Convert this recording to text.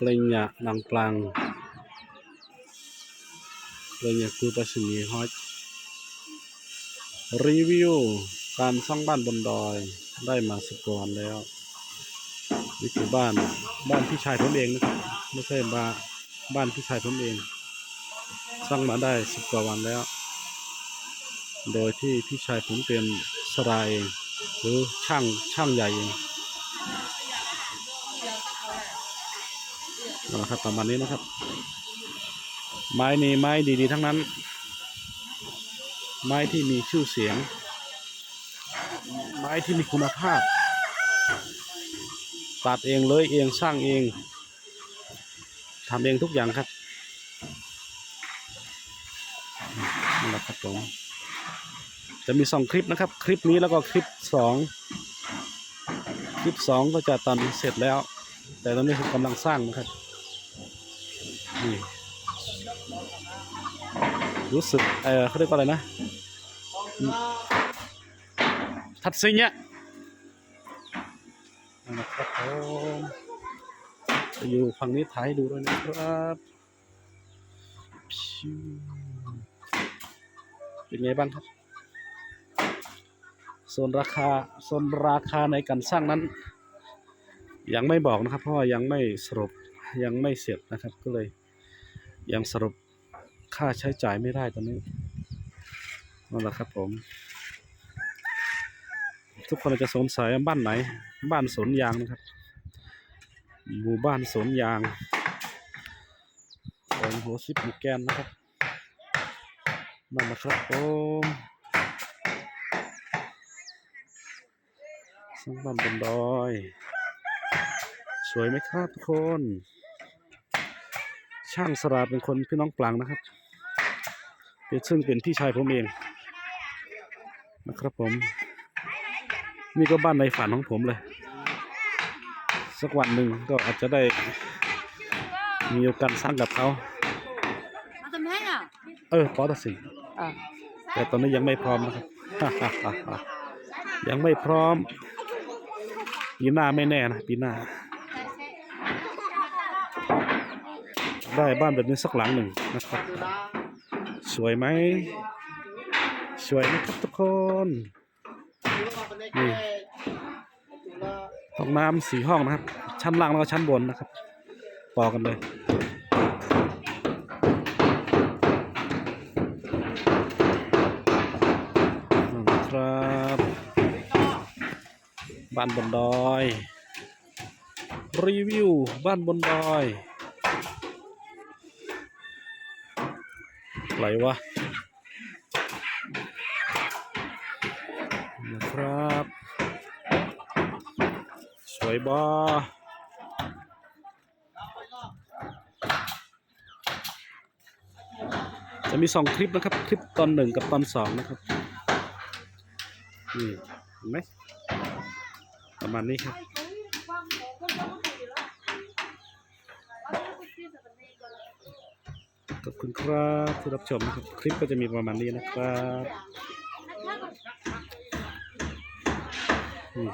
Plenya Nang Plang Plenya Ku Pasini Hot รีวิวการสร้างบ้านบนดอยได้มาสิบกว่าวันแล้วนี่คือบ้านบ้านพี่ชายผมเองนะครับไม่ใช่บ้านบ้านพี่ชายผมเอง สร้างมาได้สิบกว่าวันแล้ว โดยที่พี่ชายผมเป็นสรายเองหรือช่างช่างใหญ่เอง นั่นแหละครับประมาณนี้นะครับ ไม้นี้ไม้ดีๆ ทั้งนั้น ไม้ที่มีชื่อเสียง ไม้ที่มีคุณภาพ ตัดเองเลยเองสร้างเองทำเองทุกอย่างครับนั่นแหละครับผมจะมีสองคลิปนะครับ คลิปนี้แล้วก็คลิปสองคลิปสองก็จะตอนเสร็จแล้ว แต่ตอนนี้คือกำลังสร้างนะครับ นี่รู้สึกเออเขาเรียกว่าอะไรนะ ทัดซิงเนี่ยนะครับผมจะอยู่ฝั่งนี้ถ่ายดูด้วยนะครับเป็นไงบ้างครับส่วนราคาส่วนราคาในการสร้างนั้น ยังไม่บอกนะครับ เพราะว่ายังไม่สรุปยังไม่เสร็จนะครับก็เลย ยังสรุปค่าใช้จ่ายไม่ได้ตอนนี้นั่นแหละครับผม ทุกคนจะสงสัยบ้านไหน บ้านสวนยางนะครับหมู่บ้านสวนยางของหัวซิปหมู่แกนนะครับนั่นนะครับผมสร้างบ้านบนดอย สวยไหมครับทุกคน ช่างสราดเป็นคนพี่น้องปลางนะครับ เป็นซึ่งเป็นพี่ชายผมเองนะครับผม นี่ก็บ้านในฝันของผมเลย สักวันหนึ่งก็อาจจะได้มีโอกาสสร้างกับเขามาทำไมอะเออพอตัดสินอะแต่ตอนนี้ยังไม่พร้อมนะครับ ยังไม่พร้อม ปีหน้าไม่แน่นะปีหน้า ได้บ้านแบบนี้สักหลังหนึ่งนะครับ สวยไหม สวยไหมครับทุกคนนี่ห้องน้ำสี่ห้องนะครับ ชั้นล่างแล้วก็ชั้นบนนะครับ ต่อกันเลยครับบ้านบนดอย รีวิวบ้านบนดอย ไหลวะนะครับ สวยบอจะมีสองคลิปนะครับ คลิปตอนหนึ่งกับตอนสองนะครับ นี่เห็นไหมประมาณนี้ครับ ขอบคุณครับที่รับชมนะครับคลิปก็จะมีประมาณนี้นะครับอืม